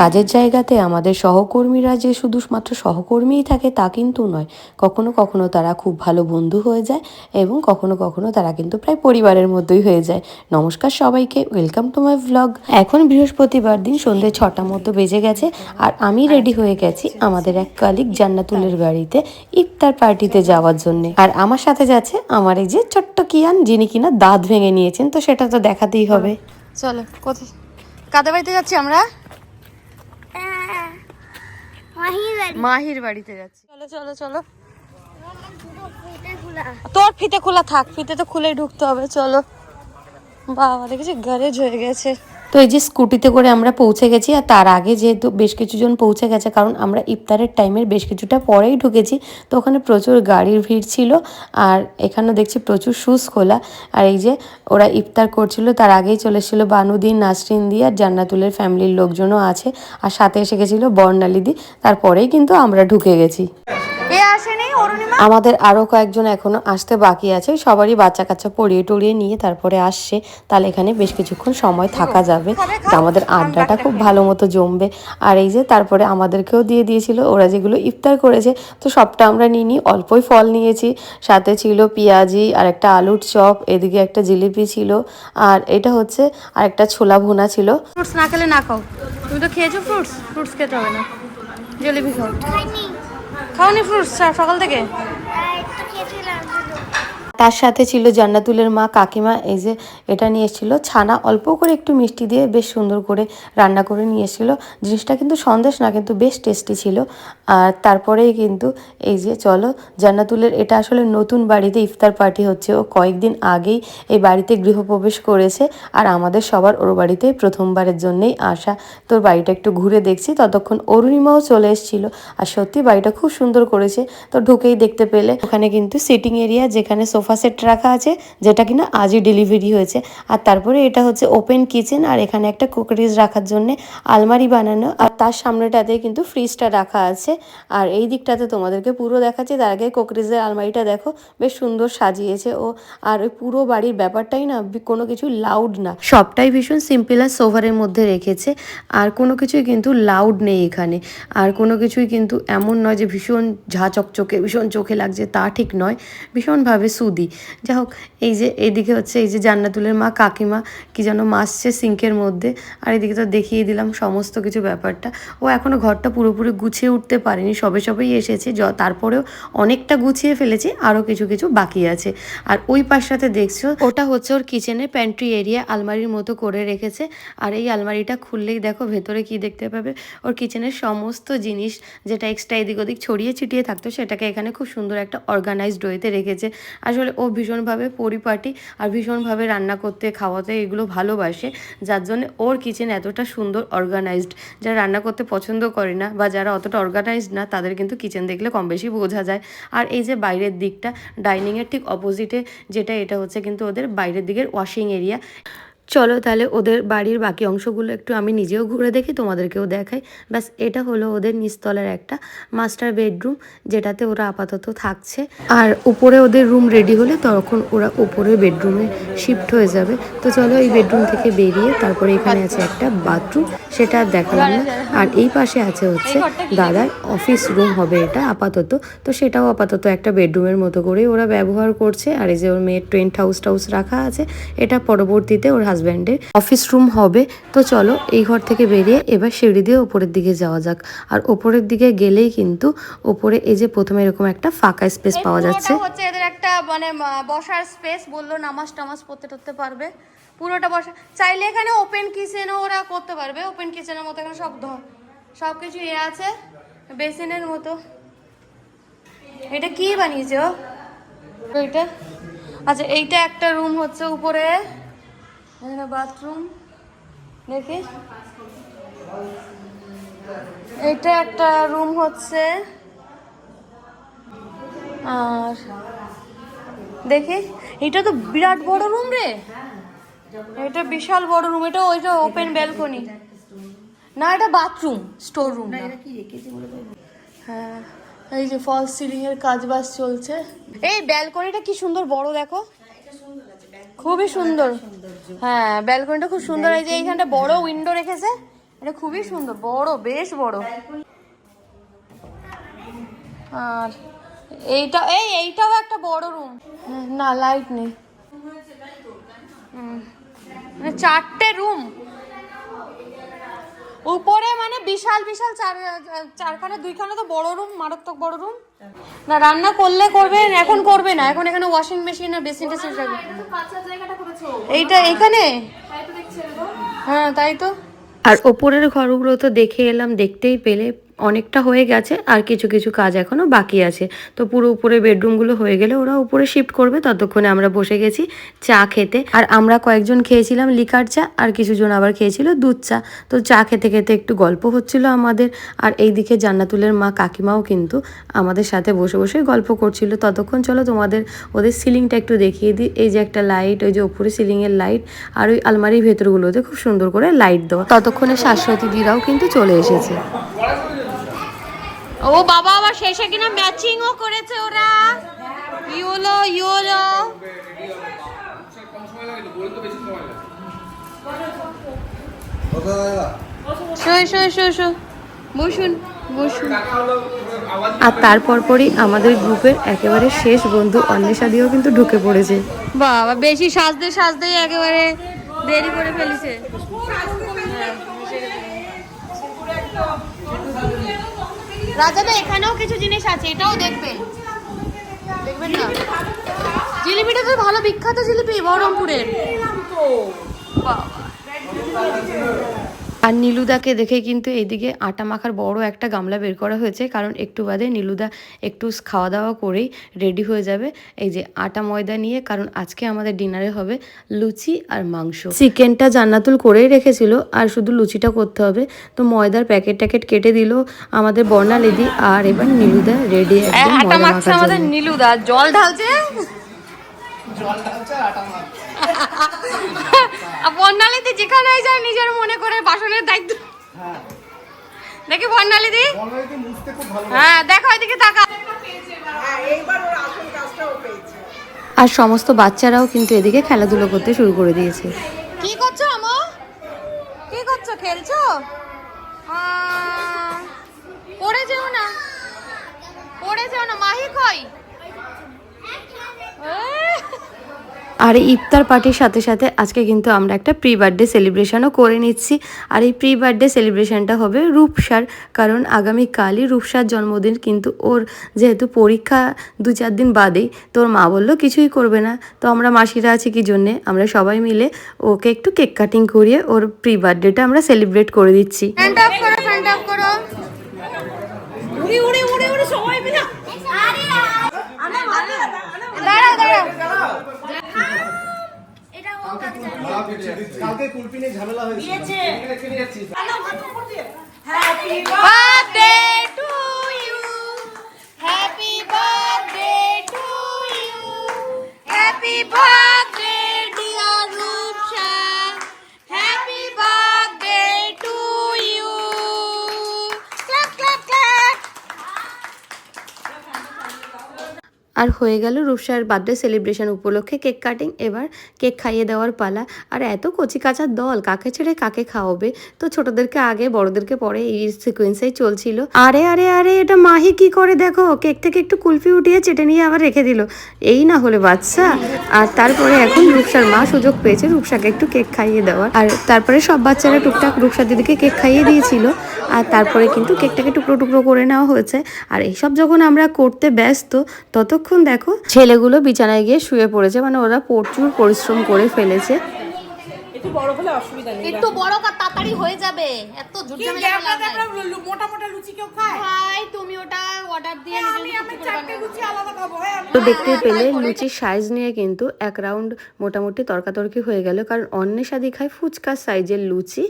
কাজের জায়গাতে আমাদের সহকর্মীরা যে শুধুমাত্র সহকর্মীই থাকে তা কিন্তু নয়, কখনো কখনো তারা খুব ভালো বন্ধু হয়ে যায় এবং কখনো কখনো তারা কিন্তু প্রায় পরিবারের মতোই হয়ে যায়। নমস্কার সবাইকে, ওয়েলকাম টু মাই ভ্লগ এখন বৃহস্পতিবার দিন সন্ধ্যে ছটা মতো বেজে গেছে আর আমি রেডি হয়ে গেছি আমাদের এক কালিক জান্নাতুলের বাড়িতে ইফতার পার্টিতে যাওয়ার জন্য। আর আমার সাথে যাচ্ছে আমার এই যে ছোট্ট কিয়ান, যিনি কিনা দাঁত ভেঙে নিয়েছেন, তো সেটা তো দেখাতেই হবে। চলো, কোথায়? কাদের বাড়িতে যাচ্ছি আমরা? মাহির বাড়িতে যাচ্ছি। চলো চলো চলো। তোর ফিতে খোলা থাক ফিতে তো খুলেই ঢুকতে হবে চলো। বাবা দেখেছি গ্যারেজ হয়ে গেছে। তো এই যে স্কুটিতে করে আমরা পৌঁছে গেছি, আর তার আগে যেহেতু বেশ কিছুজন পৌঁছে গেছে, কারণ আমরা ইফতারের টাইমের বেশ কিছুটা পরেই ঢুকেছি, তো ওখানে প্রচুর গাড়ির ভিড় ছিল, আর এখানেও দেখছি প্রচুর শুজ খোলা, আর এই যে ওরা ইফতার করছিল, তার আগেই চলে এসেছিল বানুদ্দিন, নাসরিন দি, আর জান্নাতুলের ফ্যামিলির লোকজনও আছে, আর সাথে এসে গেছিল বর্ণালী দি, তারপরেই কিন্তু আমরা ঢুকে গেছি। আমাদের আরও কয়েকজন এখনও আসতে বাকি আছে। সবারই বাচ্চা কাচ্চা পড়িয়ে টড়িয়ে নিয়ে তারপরে আসছে। তাহলে এখানে বেশ কিছুক্ষণ সময় থাকা যাবে। আমাদের আড্ডাটা খুব ভালো মতো জমবে। আর এই যে তারপরে আমাদেরকেও দিয়ে দিয়েছিল। ওরা যেগুলো ইফতার করেছে তো সবটা আমরা নিয়ে নিই। অল্পই ফল নিয়েছি। সাথে ছিল পেঁয়াজি আর একটা আলুর চপ এদিকে একটা জিলিপি ছিল। আর এটা হচ্ছে আর একটা ছোলা ভুনা ছিল। ফ্রুটস না খেলে না খাও। তুমি তো খেয়েছো ফ্রুটস ফ্রুটস খেতে হবে না। জলেবি খাও। খাওনি ফ্রুটস সকাল থেকে আর একটু খেয়েছিলাম শুধু তার সাথে ছিল জান্নাতুলের মা কাকিমা, এই যে এটা নিয়ে এসেছিল। ছানা অল্প করে একটু মিষ্টি দিয়ে বেশ সুন্দর করে রান্না করে নিয়ে এসেছিল। জিনিসটা কিন্তু সন্দেশ না, কিন্তু বেশ টেস্টি ছিল। আর তারপরেই কিন্তু এই যে চলো, জান্নাতুলের এটা আসলে নতুন বাড়িতে ইফতার পার্টি হচ্ছে। ও কয়েকদিন আগেই এই বাড়িতে গৃহপ্রবেশ করেছে। আর আমাদের সবার ওর বাড়িতে প্রথমবারের জন্যেই আসা। তোর বাড়িটা একটু ঘুরে দেখছি। ততক্ষণ অরুণিমাও চলে এসেছিল। আর সত্যি বাড়িটা খুব সুন্দর করেছে। তো ঢুকেই দেখতে পেলে। ওখানে কিন্তু সিটিং এরিয়া যেখানে সোফা সেট রাখা আছে, যেটা কিনা আজই ডেলিভারি হয়েছে। আর তারপরে এটা হচ্ছে ওপেন কিচেন আর এখানে একটা কুকারিজ রাখার জন্য আলমারি বানানো। আর তার সামনেটাতে কিন্তু ফ্রিজটা রাখা আছে। আর এই দিকটাতে তোমাদেরকে পুরো দেখাচ্ছে। তার আগে কোকরিজের আলমারিটা দেখো, বেশ সুন্দর সাজিয়েছে ও। আর ওই পুরো বাড়ির ব্যাপারটাই না কোনো কিছু লাউড না। সবটাই ভীষণ সিম্পল আর সোভারের মধ্যে রেখেছে। আর কোনো কিছুই কিন্তু লাউড নেই এখানে। আর কোনো কিছুই কিন্তু এমন নয় যে ভীষণ ঝা চকচকে ভীষণ চোখে লাগছে, তা ঠিক নয়। ভীষণভাবে সুদি যা হোক এই যে, এইদিকে হচ্ছে এই যে জান্নাতুলের মা, কাকিমা, কি যেন মাসছে সিঙ্কের মধ্যে। আর এদিকে তো দেখিয়ে দিলাম সমস্ত কিছু ব্যাপারটা। ও এখনও ঘরটা পুরোপুরি গুছিয়ে উঠতে পারেনি, সবে সবেই এসেছে। তারপরেও অনেকটা গুছিয়ে ফেলেছে, আরও কিছু কিছু বাকি আছে। আর ওই পাশটাতে দেখছ, ওটা হচ্ছে ওর কিচেনে প্যান্ট্রি এরিয়া আলমারির মতো করে রেখেছে। আর এই আলমারিটা খুললেই দেখো ভেতরে কি দেখতে পাবে? ওর কিচেনের সমস্ত জিনিস, যেটা এক্সট্রা এদিক ওদিক ছড়িয়ে ছিটিয়ে থাকতো, সেটাকে এখানে খুব সুন্দর একটা অর্গানাইজড ওয়েতে রেখেছে। আসলে ও ভীষণভাবে পরিপাটি আর ভীষণভাবে রান্না করতে, খাওয়াতে এগুলো ভালোবাসে। যার জন্য ওর কিচেন এতটা সুন্দর অর্গানাইজড যারা রান্না করতে পছন্দ করে না বা যারা অতটা অর্গানাইজড না, তাদের কিন্তু কিচেন দেখলে কম বেশি বোঝা যায়। আর এই যে বাইরের দিকটা ডাইনিংয়ের ঠিক অপোজিটে যেটা, এটা হচ্ছে কিন্তু ওদের বাইরের দিকের ওয়াশিং এরিয়া চলো তাহলে ওদের বাড়ির বাকি অংশগুলো একটু আমি নিজেও ঘুরে দেখি, তোমাদেরকেও দেখাই। ব্যাস, এটা হলো ওদের নিচতলার একটা মাস্টার বেডরুম যেটাতে ওরা আপাতত থাকছে। আর উপরে ওদের রুম রেডি হলে তখন ওরা উপরের বেডরুমে শিফট হয়ে যাবে। তো চলো এই বেডরুম থেকে বেরিয়ে তারপরে এখানে আছে একটা বাথরুম সেটা দেখালাম না। আর এই পাশে আছে হচ্ছে দাদার অফিস রুম হবে এটা আপাতত। তো সেটাও আপাতত একটা বেডরুমের মতো করে ওরা ব্যবহার করছে। আর এই যে ওর মেয়ের টেন্ট হাউস টাউস রাখা আছে, এটা পরবর্তীতে ওর হাজব্যান্ডের অফিস রুম হবে। তো চলো এই ঘর থেকে বেরিয়ে এবার সিঁড়ি দিয়ে ওপরের দিকে যাওয়া যাক। আর ওপরের দিকে গেলেই কিন্তু ওপরে এই যে প্রথমে এরকম একটা ফাঁকা স্পেস পাওয়া যাচ্ছে। হচ্ছে এদের একটা মানে বসার স্পেস বলল নামাজ টামাজ পড়তে টরতে পারবে। পুরোটা বসা চাইলে এখানে ওপেন কিচেনও ওরা করতে পারবে। ওপেন কিচেনের মতো এখানে সব ধ- সব কিছু এ আছে বেসিনের মতো। এটা কি বানিয়েছে ও? এইটা আচ্ছা এইটা একটা রুম হচ্ছে উপরে। এখানে বাথরুম দেখি। এটা একটা রুম হচ্ছে। আর দেখি এটা তো বিরাট বড় রুম রে। এটা বিশাল বড় রুম এটা ওইটা ওপেন ব্যালকনি না এটা বাথরুম স্টোর রুম হ্যাঁ। এই যে ফলস সিলিং এর কাজ বাজ চলছে। এই ব্যালকনিটা কি সুন্দর বড় দেখো। খুবই সুন্দর। হ্যাঁ ব্যালকনিটা খুব সুন্দর। এই যে এইখানটা বড় উইন্ডো রেখেছে। এটা খুবই সুন্দর বড় বেশ বড়। আর এইটা এই এইটাও একটা বড় রুম না লাইট নেই। হুম। মানে চারটে রুম উপরে মানে বিশাল বিশাল চার চারখানা দুইখানা তো বড় রুম মারাত্মক বড় রুম না রান্না করলে করবে এখন করবে না। এখন এখানে ওয়াশিং মেশিন আর বেসিন টেসিন রাখবে। এইটা এখানে? হ্যাঁ তাই তো। আর ওপরের ঘরগুলো তো দেখে এলাম দেখতেই পেলে। অনেকটা হয়ে গেছে, আর কিছু কিছু কাজ এখনও বাকি আছে। তো পুরো উপরে বেডরুমগুলো হয়ে গেলে ওরা উপরে শিফট করবে, ততক্ষণে আমরা বসে গেছি চা খেতে। আর আমরা কয়েকজন খেয়েছিলাম লিকার চা, আর কিছুজন আবার খেয়েছিল দুধ চা। তো চা খেতে খেতে একটু গল্প হচ্ছিল আমাদের, আর এইদিকে জান্নাতুলের মা কাকিমাও কিন্তু আমাদের সাথে বসে বসে গল্প করছিল। ততক্ষণ চলো তোমাদের ওদের সিলিংটা একটু দেখিয়ে দিই। এই যে একটা লাইট ওই যে উপরে সিলিংয়ের লাইট আর ওই আলমারির ভেতরগুলোতে খুব সুন্দর করে লাইট দেওয়া। ততক্ষণে শাশ্বতী দিরাও কিন্তু চলে এসেছে। ও বাবা আবার শেষে কিনা ম্যাচিংও করেছে ওরা। শোয় শোয় বসুন বসুন। আর তারপর পরই আমাদের গ্রুপের একেবারে শেষ বন্ধু অন্বেষাদিও কিন্তু ঢুকে পড়েছে। বাবা বেশি সাজতে সাজতেই একেবারে দেরি করে ফেলেছে। রাজাদা, এখানেও কিছু জিনিস আছে, এটাও দেখবেন। দেখবেন না? জিলিপিটা তো ভালো বিখ্যাত জিলিপি, বহরমপুরের। বাবা আর নীলুদাকে দেখে কিন্তু এইদিকে আটা মাখার বড় একটা গামলা বের করা হয়েছে কারণ একটু বাদে নীলুদা একটু খাওয়া দাওয়া করেই রেডি হয়ে যাবে এই যে আটা ময়দা নিয়ে কারণ আজকে আমাদের ডিনারে হবে লুচি আর মাংস। চিকেনটা জান্নাতুল করেই রেখেছিল আর শুধু লুচিটা করতে হবে। তো ময়দার প্যাকেট ট্যাকেট কেটে দিল আমাদের বর্ণালিদি আর এবার নীলুদা রেডি একদম আটা ময়দা মাখছে মাখার আমাদের জন্য। নীলুদা জল ঢালছে? আর বর্ণালীদি যেখানেই যায় নিজের মনে করে বাসনের দায়িত্ব। দেখি বর্ণালীদি? হ্যাঁ দেখো এদিকে তাকা আর সমস্ত বাচ্চারাও কিন্তু এদিকে খেলাধুলো করতে শুরু করে দিয়েছে। কি করছ আমো? কি করছ খেলছো আহ, পড়ে যেও না পড়ে যেও না মাহি কই এ, আর এই ইফতার পার্টির সাথে সাথে আজকে কিন্তু আমরা একটা প্রি বার্থডে সেলিব্রেশনও করে নিচ্ছি আর এই প্রি বার্থডে সেলিব্রেশনটা হবে রূপসার কারণ আগামীকালই রূপসার জন্মদিন কিন্তু ওর যেহেতু পরীক্ষা দু চার দিন বাদেই তোর মা বলল কিছুই করবে না তো আমরা মাসিরা আছি কি জন্যে আমরা সবাই মিলে ওকে একটু কেক কাটিং করিয়ে ওর প্রি বার্থডেটা আমরা সেলিব্রেট করে দিচ্ছি ফ্যান অফ করো ফ্যান অফ করো দাঁড়াও দাঁড়াও এটা ও কাছে কালকে কুলপি নিয়ে ঝামেলা হয়েছে এখানে কিনে যাচ্ছিস birthday to you. Happy birthday to you. Happy birthday, আর হয়ে গেল রূপসার বার্থডে সেলিব্রেশন উপলক্ষে কেক কাটিং এবার কেক খাইয়ে দেওয়ার পালা। আর এত কচি কাচার দল, কাকে ছেড়ে কাকে খাওয়াবে? তো ছোটদেরকে আগে, বড়দেরকে পরে এই সিকোয়েন্সেই চলছিল। আরে আরে আরে, এটা মাহি কি করে দেখো? কেক থেকে একটু কুলফি উঠিয়ে চেটে নিয়ে আবার রেখে দিল। এই না হলে বাচ্চা। আর তারপরে এখন রূপসার মা সুযোগ পেয়েছে রূপসাকে একটু কেক খাইয়ে দেওয়ার। আর তারপরে সব বাচ্চারা টুকটাক রূপসার দিদিকে কেক খাইয়ে দিয়েছিল। আর তারপরে কিন্তু কেকটাকে টুকরো টুকরো করে নেওয়া হয়েছে। আর এইসব যখন আমরা করতে ব্যস্ত, ততক্ষণ দেখো ছেলেগুলো বিছানায় গিয়ে শুয়ে পড়েছে মানে ওরা প্রচুর পরিশ্রম করে ফেলেছে। একটু বড় হলে অসুবিধা নেই। একটু বড় কা তাড়াতাড়ি হয়ে যাবে। এত মোটা মোটা লুচি কেউ খায়? ভাই তুমি ওটা অর্ডার দিয়ে আমি আমি চারটে লুচি আলাদা খাব। হ্যাঁ তো দেখতেই পেলে লুচির সাইজ নিয়ে কিন্তু এক রাউন্ড মোটামুটি তর্কাতর্কি হয়ে গেল। কারণ অন্বেষাদি খায় ফুচকা সাইজের লুচি।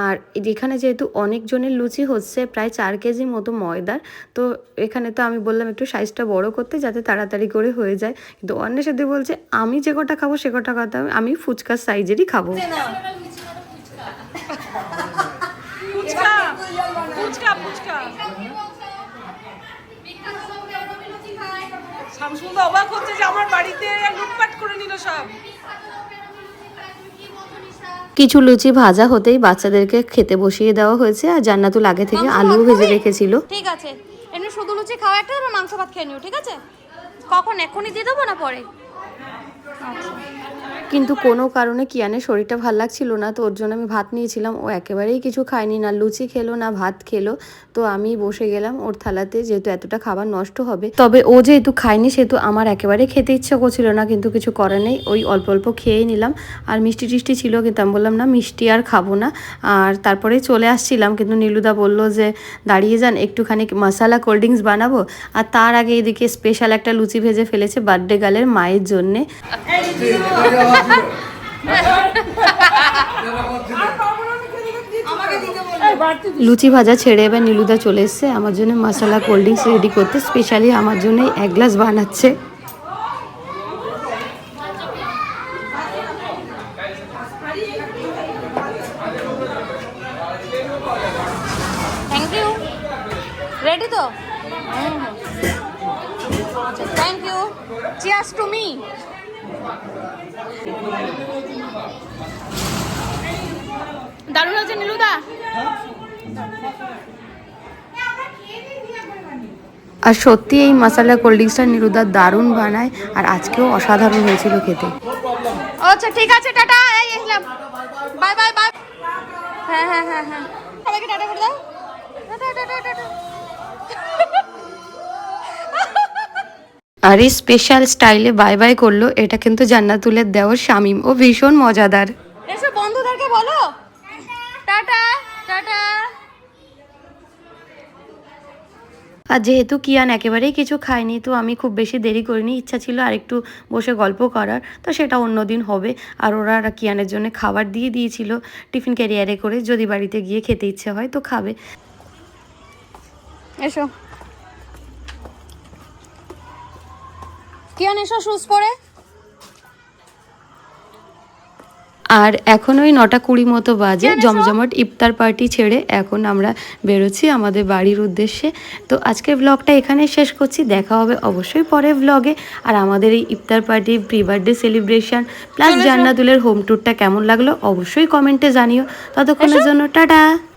আর এখানে যেহেতু অনেকজনের লুচি হচ্ছে প্রায় চার কেজি মতো ময়দার। তো এখানে তো আমি বললাম একটু সাইজটা বড় করতে যাতে তাড়াতাড়ি করে হয়ে যায়। কিন্তু অন্বেষাদি বলছে আমি যে কটা খাব সে কটা কথা আমি ফুচকার সাইজেরই খাব। ফুচকা ফুচকা ফুচকা। শামসুল তো অবাক হচ্ছে যে আমার বাড়িতে লুটপাট করে নিল সব। কিছু লুচি ভাজা হতেই বাচ্চাদেরকে খেতে বসিয়ে দেওয়া হয়েছে আর জান্নাতুল আগে থেকে আলু ভেজে? রেখেছিল। ঠিক আছে। এমনি শুধু লুচি খাওয়া একটা আর মাংস ভাত খেয়ে নিও ঠিক আছে? কখন? এক্ষুনি দিয়ে দেবো না পরে? আচ্ছা। কিন্তু কোনো কারণে কিয়ানের শরীরটা ভালো লাগছিল না, তো ওর জন্য আমি ভাত নিয়েছিলাম। ও একেবারেই কিছু খায়নি, না লুচি খেলো, না ভাত খেলো। তো আমি বসে গেলাম ওর থালাতে, যেহেতু এতটা খাবার নষ্ট হবে। তবে ও যেহেতু খায়নি, সেহেতু আমার একেবারে খেতে ইচ্ছা করছিল না, কিন্তু কিছু করার নেই। ওই অল্প অল্প খেয়েই নিলাম। আর মিষ্টি টিষ্টি ছিল, কিন্তু আমি বললাম, না, মিষ্টি আর খাব না। আর তারপরে চলে আসছিলাম, কিন্তু নীলুদা বলল যে, দাঁড়িয়ে যান, একটুখানি মশালা কোল্ড ড্রিঙ্কস বানাবো। আর তার আগে এদিকে স্পেশাল একটা লুচি ভেজে ফেলেছে বার্থডে গালের মায়ের জন্যে। লুচি ভাজা ছেড়ে এবার নীলুদা চলে এসছে। আমার জন্য মশলা কোল্ড ড্রিঙ্কস রেডি করতে। স্পেশালি আমার জন্য এক গ্লাস বানাচ্ছে। Thank you cheers to me দারুণ হয়েছে নীলুদা। আর সত্যি এই মশালা কোল্ড ড্রিঙ্কসটা নীলুদা দারুণ বানায় আর আজকেও অসাধারণ হয়েছিল খেতে। আচ্ছা ঠিক আছে টাটা। এই এসলাম বাই বাই বাই। হ্যাঁ হ্যাঁ হ্যাঁ হ্যাঁ। সবাইকে টাটা করে দাও। Tata tata tata. আর এই স্পেশাল স্টাইলে বাই বাই করল এটা কিন্তু জান্নাতুলের দেওয়ার শামিম ও ভীষণ মজাদার। এসো বন্ধুদেরকে বলো। Tata tata. আর যেহেতু কিয়ান একেবারেই কিছু খায়নি তো আমি খুব বেশি দেরি করিনি ইচ্ছা ছিল আর একটু বসে গল্প করার তো সেটা অন্যদিন হবে। আর ওরা কিয়ানের জন্য খাবার দিয়ে দিয়েছিল টিফিন ক্যারিয়ারে করে যদি বাড়িতে গিয়ে খেতে ইচ্ছে হয় তো খাবে। এসো। কিয়ান এসো শুজ পরে আর এখন ওই নটা কুড়ি মতো বাজে জমজমাট ইফতার পার্টি ছেড়ে এখন আমরা বেরোচ্ছি আমাদের বাড়ির উদ্দেশ্যে। তো আজকের ব্লগটা এখানে শেষ করছি দেখা হবে অবশ্যই পরে ব্লগে আর আমাদের এই ইফতার party pre birthday celebration plus জান্নাতুলের home ট্যুরটা কেমন লাগল অবশ্যই কমেন্টে জানিও। ততক্ষণের জন্য টাটা!